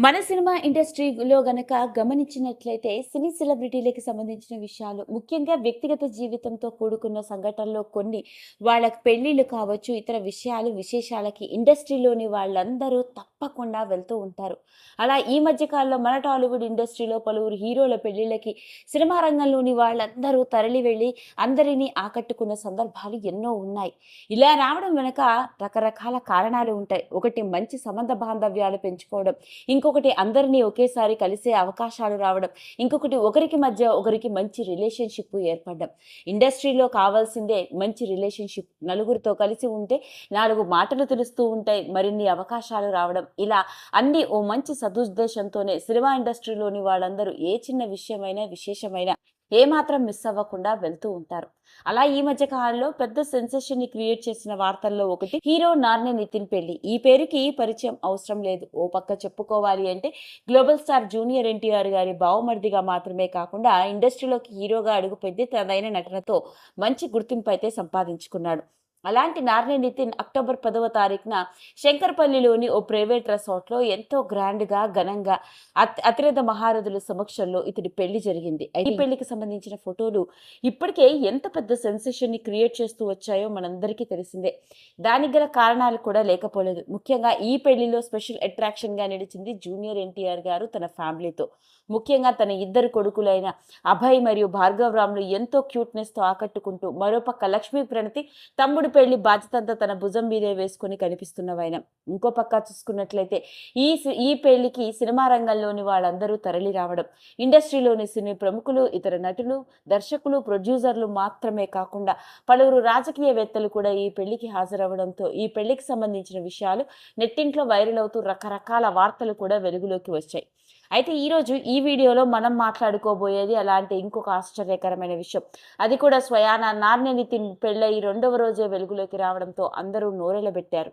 మన సినిమా ఇండస్ట్రీలో గనక గమనించినట్లయితే సినీ సెలబ్రిటీలకి సంబంధించిన విషయాలు ముఖ్యంగా వ్యక్తిగత జీవితంతో కూడుకున్న సంఘటనలో కొన్ని వాళ్ళకి పెళ్ళిళ్ళు కావచ్చు ఇతర విషయాలు విశేషాలకి ఇండస్ట్రీలోని వాళ్ళందరూ తప్పకుండా వెళ్తూ ఉంటారు. అలా ఈ మధ్య కాలంలో మన టాలీవుడ్ ఇండస్ట్రీలో పలువురు హీరోల పెళ్ళిళ్ళకి సినిమా రంగంలోని వాళ్ళందరూ తరలి వెళ్ళి అందరినీ ఆకట్టుకున్న సందర్భాలు ఎన్నో ఉన్నాయి. ఇలా రావడం వెనక రకరకాల కారణాలు ఉంటాయి. ఒకటి మంచి సంబంధ బాంధవ్యాలు పెంచుకోవడం. ఇంకో ఇంకొకటి అందరినీ ఒకేసారి కలిసే అవకాశాలు రావడం ఇంకొకటి ఒకరికి మధ్య ఒకరికి మంచి రిలేషన్షిప్ ఏర్పడడం. ఇండస్ట్రీలో కావాల్సిందే మంచి రిలేషన్షిప్. నలుగురితో కలిసి ఉంటే నాలుగు మాటలు తెలుస్తూ ఉంటాయి మరిన్ని అవకాశాలు రావడం. ఇలా అన్ని ఓ మంచి సదుద్దేశంతోనే సినిమా ఇండస్ట్రీలోని వాళ్ళందరూ ఏ చిన్న విషయమైనా విశేషమైన ఏమాత్రం మిస్ అవ్వకుండా వెళ్తూ ఉంటారు. అలా ఈ మధ్య కాలంలో పెద్ద సెన్సేషన్ని క్రియేట్ చేసిన వార్తల్లో ఒకటి హీరో నార్నే నితిన్ పెళ్ళి. ఈ పేరుకి పరిచయం అవసరం లేదు. ఓ పక్క చెప్పుకోవాలి అంటే గ్లోబల్ స్టార్ జూనియర్ ఎన్టీఆర్ గారి బావమరిదిగా మాత్రమే కాకుండా ఇండస్ట్రీలోకి హీరోగా అడుగుపెట్టి తనదైన నటనతో మంచి గుర్తింపు అయితే సంపాదించుకున్నాడు. అలాంటి నార్నే నితిన్ అక్టోబర్ పదవ తారీఖున శంకర్పల్లిలోని ఓ ప్రైవేట్ రెసార్ట్లో ఎంతో గ్రాండ్గా ఘనంగా అత్ అతిరథ మహారథుల సమక్షంలో ఇతడి పెళ్ళి జరిగింది. ఈ పెళ్ళికి సంబంధించిన ఫోటోలు ఇప్పటికే ఎంత పెద్ద సెన్సేషన్ని క్రియేట్ చేస్తూ వచ్చాయో మనందరికీ తెలిసిందే. దానికి గల కారణాలు కూడా లేకపోలేదు. ముఖ్యంగా ఈ పెళ్ళిలో స్పెషల్ అట్రాక్షన్గా నిలిచింది జూనియర్ ఎన్టీఆర్ గారు తన ఫ్యామిలీతో. ముఖ్యంగా తన ఇద్దరు కొడుకులైన అభయ్ మరియు భార్గవ్ రామ్లు ఎంతో క్యూట్నెస్తో ఆకట్టుకుంటూ మరోపక్క లక్ష్మీ ప్రణతి తమ్ముడు పెళ్ళి బాధ్యతంతా తన భుజం మీదే వేసుకుని కనిపిస్తున్నవైన ఇంకో పక్క చూసుకున్నట్లయితే ఈ సి- ఈ పెళ్ళికి సినిమా రంగంలోని వాళ్ళందరూ తరలి రావడం. ఇండస్ట్రీలోని సినీ ప్రముఖులు ఇతర నటులు దర్శకులు ప్రొడ్యూసర్లు మాత్రమే కాకుండా పలువురు రాజకీయవేత్తలు కూడా ఈ పెళ్ళికి హాజరవడంతో ఈ పెళ్ళికి సంబంధించిన విషయాలు నెట్టింట్లో వైరల్ అవుతూ రకరకాల వార్తలు కూడా వెలుగులోకి వచ్చాయి. అయితే ఈరోజు ఈ వీడియోలో మనం మాట్లాడుకోబోయేది అలాంటి ఇంకొక ఆశ్చర్యకరమైన విషయం. అది కూడా స్వయాన నార్నే నితిన్ పెళ్ళై రెండవ రోజే వెలుగులోకి రావడంతో అందరూ నోరెలబెట్టారు.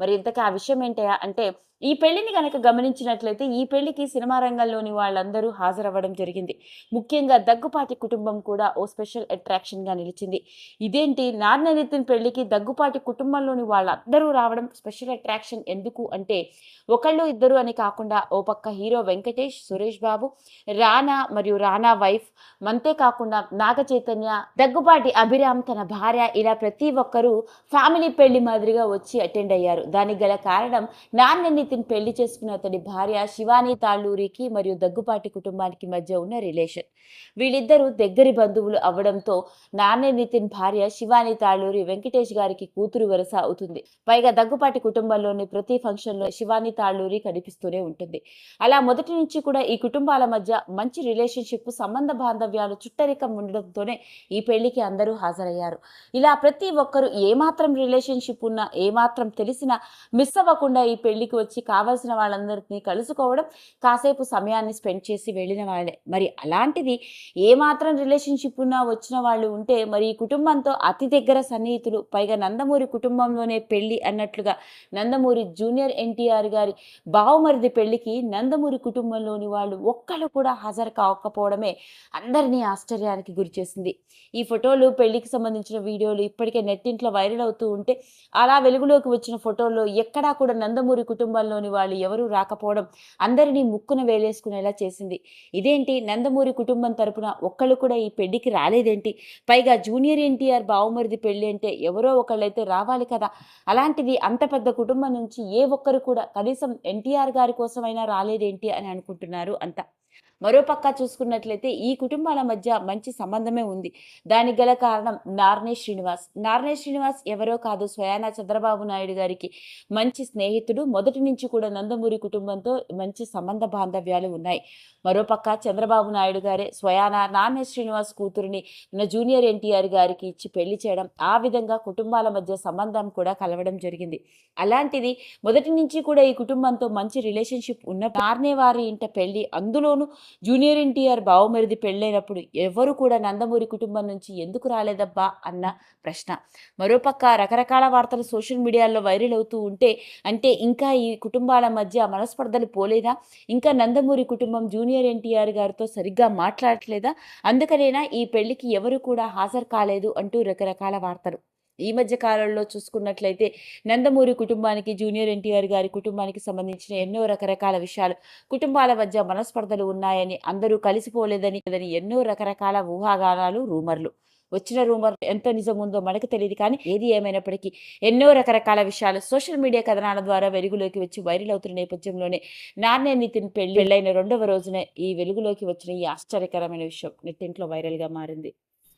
మరి ఇంతకీ ఆ విషయం ఏంటయా అంటే ఈ పెళ్ళిని కనుక గమనించినట్లయితే ఈ పెళ్ళికి సినిమా రంగంలోని వాళ్ళందరూ హాజరవ్వడం జరిగింది. ముఖ్యంగా దగ్గుపాటి కుటుంబం కూడా ఓ స్పెషల్ అట్రాక్షన్గా నిలిచింది. ఇదేంటి? నాన్న నితిన్ పెళ్ళికి దగ్గుపాటి కుటుంబంలోని వాళ్ళందరూ రావడం స్పెషల్ అట్రాక్షన్ ఎందుకు అంటే ఒకళ్ళు ఇద్దరు అని కాకుండా ఓ పక్క హీరో వెంకటేష్ సురేష్ బాబు రానా మరియు రానా వైఫ్. అంతే కాకుండా నాగ చైతన్య దగ్గుపాటి అభిరామ్ తన భార్య ఇలా ప్రతి ఒక్కరూ ఫ్యామిలీ పెళ్ళి మాదిరిగా వచ్చి అటెండ్ అయ్యారు. దానికి గల కారణం నాన్న నితిన్ పెళ్ళి చేసుకున్న అతడి భార్య శివాని తాళ్ళూరికి మరియు దగ్గుపాటి కుటుంబానికి మధ్య ఉన్న రిలేషన్. వీళ్ళిద్దరూ దగ్గరి బంధువులు అవ్వడంతో నాన్న నితిన్ భార్య శివాని తాళ్ళూరి వెంకటేష్ గారికి కూతురు వరుస అవుతుంది. పైగా దగ్గుపాటి కుటుంబంలోని ప్రతి ఫంక్షన్లో శివాని తాళ్ళూరి కనిపిస్తూనే ఉంటుంది. అలా మొదటి నుంచి కూడా ఈ కుటుంబాల మధ్య మంచి రిలేషన్షిప్ సంబంధ బాంధవ్యాలు చుట్టరికం ఉండడంతోనే ఈ పెళ్ళికి అందరూ హాజరయ్యారు. ఇలా ప్రతి ఒక్కరు ఏమాత్రం రిలేషన్షిప్ ఉన్నా ఏమాత్రం తెలిసినా మిస్ అవ్వకుండా ఈ పెళ్ళికి వచ్చి కావాల్సిన వాళ్ళందరినీ కలుసుకోవడం కాసేపు సమయాన్ని స్పెండ్ చేసి వెళ్ళిన వాళ్ళే. మరి అలాంటిది ఏమాత్రం రిలేషన్షిప్ ఉన్నా వచ్చిన వాళ్ళు ఉంటే మరి ఈ కుటుంబంతో అతి దగ్గర సన్నిహితులు పైగా నందమూరి కుటుంబంలోనే పెళ్ళి అన్నట్లుగా నందమూరి జూనియర్ ఎన్టీఆర్ గారి బావమరిది పెళ్ళికి నందమూరి కుటుంబంలోని వాళ్ళు ఒక్కళ్ళు కూడా హాజరు కాకపోవడమే అందరినీ ఆశ్చర్యానికి గురిచేసింది ఈ ఫోటోలు పెళ్ళికి సంబంధించిన వీడియోలు ఇప్పటికే నెట్టింట్లో వైరల్ అవుతూ ఉంటే అలా వెలుగులోకి వచ్చిన ఫోటోల్లో ఎక్కడా కూడా నందమూరి కుటుంబంలోని వాళ్ళు ఎవరూ రాకపోవడం అందరినీ ముక్కున వేలేసుకునేలా చేసింది. ఇదేంటి? నందమూరి కుటుంబం తరపున ఒక్కళ్ళు కూడా ఈ పెళ్ళికి రాలేదేంటి? పైగా జూనియర్ ఎన్టీఆర్ బావమరిది పెళ్ళి అంటే ఎవరో ఒకళ్ళైతే రావాలి కదా. అలాంటిది అంత పెద్ద కుటుంబం నుంచి ఏ ఒక్కరు కూడా కనీసం ఎన్టీఆర్ గారి కోసమైనా రాలేదేంటి అని అనుకుంటున్నారు అంతా. మరోపక్క చూసుకున్నట్లయితే ఈ కుటుంబాల మధ్య మంచి సంబంధమే ఉంది. దానికి గల కారణం నార్నే శ్రీనివాస్. నార్నే శ్రీనివాస్ ఎవరో కాదు స్వయాన చంద్రబాబు నాయుడు గారికి మంచి స్నేహితుడు. మొదటి నుంచి కూడా నందమూరి కుటుంబంతో మంచి సంబంధ బాంధవ్యాలు ఉన్నాయి. మరోపక్క చంద్రబాబు నాయుడు గారే స్వయాన నార్నే శ్రీనివాస్ కూతురిని మన జూనియర్ ఎన్టీఆర్ గారికి ఇచ్చి పెళ్ళి చేయడం ఆ విధంగా కుటుంబాల మధ్య సంబంధం కూడా కలవడం జరిగింది. అలాంటిది మొదటి నుంచి కూడా ఈ కుటుంబంతో మంచి రిలేషన్షిప్ ఉన్న నార్నే వారి ఇంట పెళ్ళి అందులోనూ జూనియర్ ఎన్టీఆర్ బావమరిది పెళ్ళైనప్పుడు ఎవరు కూడా నందమూరి కుటుంబం నుంచి ఎందుకు రాలేదబ్బా అన్న ప్రశ్న. మరోపక్క రకరకాల వార్తలు సోషల్ మీడియాలో వైరల్ అవుతూ ఉంటే అంటే ఇంకా ఈ కుటుంబాల మధ్య మనస్పర్ధలు పోలేదా? ఇంకా నందమూరి కుటుంబం జూనియర్ ఎన్టీఆర్ గారితో సరిగ్గా మాట్లాడట్లేదా? అందుకనేనా ఈ పెళ్ళికి ఎవరు కూడా హాజరు కాలేదు అంటూ రకరకాల వార్తలు. ఈ మధ్య కాలంలో చూసుకున్నట్లయితే నందమూరి కుటుంబానికి జూనియర్ ఎన్టీఆర్ గారి కుటుంబానికి సంబంధించిన ఎన్నో రకరకాల విషయాలు కుటుంబాల మధ్య మనస్పర్ధలు ఉన్నాయని అందరూ కలిసిపోలేదని ఎన్నో రకరకాల ఊహాగానాలు రూమర్లు. వచ్చిన రూమర్ ఎంత నిజం ఉందో మనకు తెలియదు కానీ ఏది ఏమైనప్పటికీ ఎన్నో రకరకాల విషయాలు సోషల్ మీడియా కథనాల ద్వారా వెలుగులోకి వచ్చి వైరల్ అవుతున్న నేపథ్యంలోనే నాన్నే నితిన్ పెళ్ళి పెళ్ళైన రెండవ రోజున ఈ వెలుగులోకి వచ్చిన ఈ ఆశ్చర్యకరమైన విషయం నెట్టింట్లో వైరల్గా మారింది.